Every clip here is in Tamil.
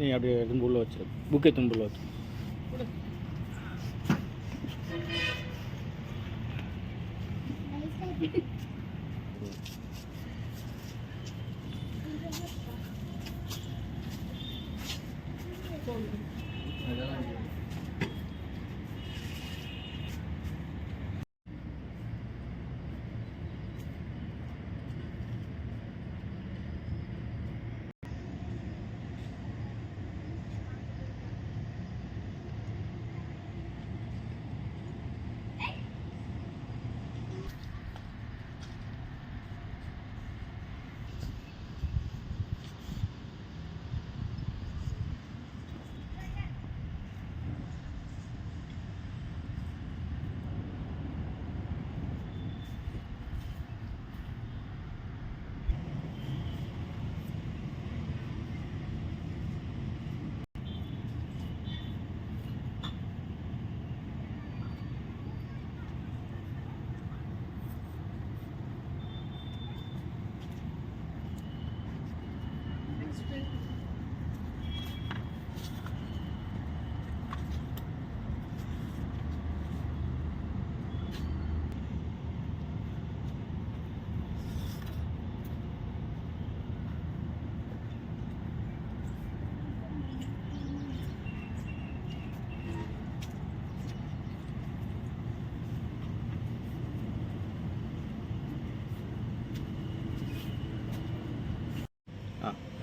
நீ அப்படியே எடுத்து உள்ள வச்சிரு புக்கே துண்டு உள்ள வச்சு you.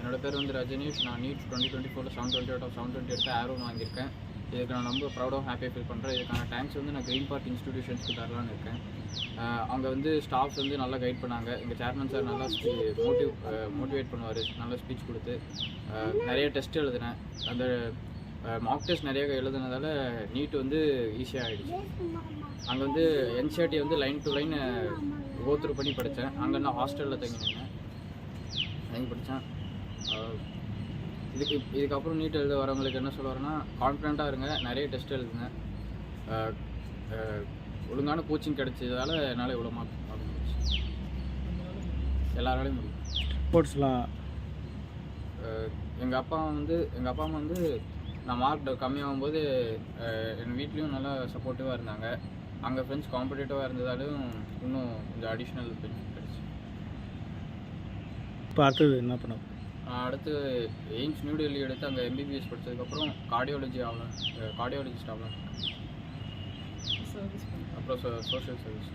என்னோட பேர் வந்து ரஜினிஷ். நான் நீட் டுவெண்ட்டி டுவெண்ட்டி ஃபோரில் seven twenty out of seven twenty எடுத்து ஆரோன் வாங்கியிருக்கேன். இதுக்கு நான் ரொம்ப ப்ரௌடாக ஹாப்பியாக ஃபீல் பண்ணுறேன் இதுக்கான தேங்க்ஸ் வந்து நான் க்ரீன் பார்க் இன்ஸ்டிடியூஷன்ஸ்க்கு தரலான்னு இருக்கேன். அங்கே வந்து ஸ்டாஃப்ஸ் வந்து நல்லா கைட் பண்ணாங்க. எங்கள் சேர்மன் சார் நல்லா மோட்டிவ் மோட்டிவேட் பண்ணுவார். நல்லா ஸ்பீச் கொடுத்து நிறைய டெஸ்ட் எழுதினேன். அந்த மாக் டெஸ்ட் நிறைய எழுதுனதால நீட் வந்து ஈஸியாக ஆகிடுச்சு அங்கே வந்து என்சிஆர்டி வந்து லைன் டு லைன் கோத்ரூ பண்ணி படித்தேன் அங்கே நான் ஹாஸ்டலில் தங்கினேன். நின்னேன் தங்கி படித்தேன் இதுக்கு இதுக்கப்புறம் நீட் எழுத வரவங்களுக்கு என்ன சொல்ல வரேன்னா கான்ஃபிடண்ட்டாக இருங்க நிறைய டெஸ்ட் எழுதுங்க. ஒழுங்கான கோச்சிங் கிடைச்சதால என்னால் இவ்வளோ மார்க் வாங்க முடிச்சு எல்லாராலையும் முடியும். ஸ்போர்ட்ஸ்லாம் எங்கள் அப்பா வந்து எங்கள் அப்பா அம்மா வந்து நான் மார்க் கம்மியாகும்போது அஹ், என் வீட்லேயும் நல்லா சப்போர்ட்டிவாக இருந்தாங்க. அங்கே ஃப்ரெண்ட்ஸ் காம்படிட்டிவாக இருந்ததாலும் இன்னும் கொஞ்சம் அடிஷ்னல் பெனிஃபிட் கிடச்சி. இப்போ அடுத்தது என்ன பண்ண நான் அடுத்து எய்ம்ஸ் நியூ டெல்லி எடுத்து அங்கே எம்பிபிஎஸ் படித்ததுக்கப்புறம் கார்டியாலஜி ஆகலாம் கார்டியாலஜிஸ்ட் ஆகலாம் அப்புறம் சோஷியல் சர்வீஸ்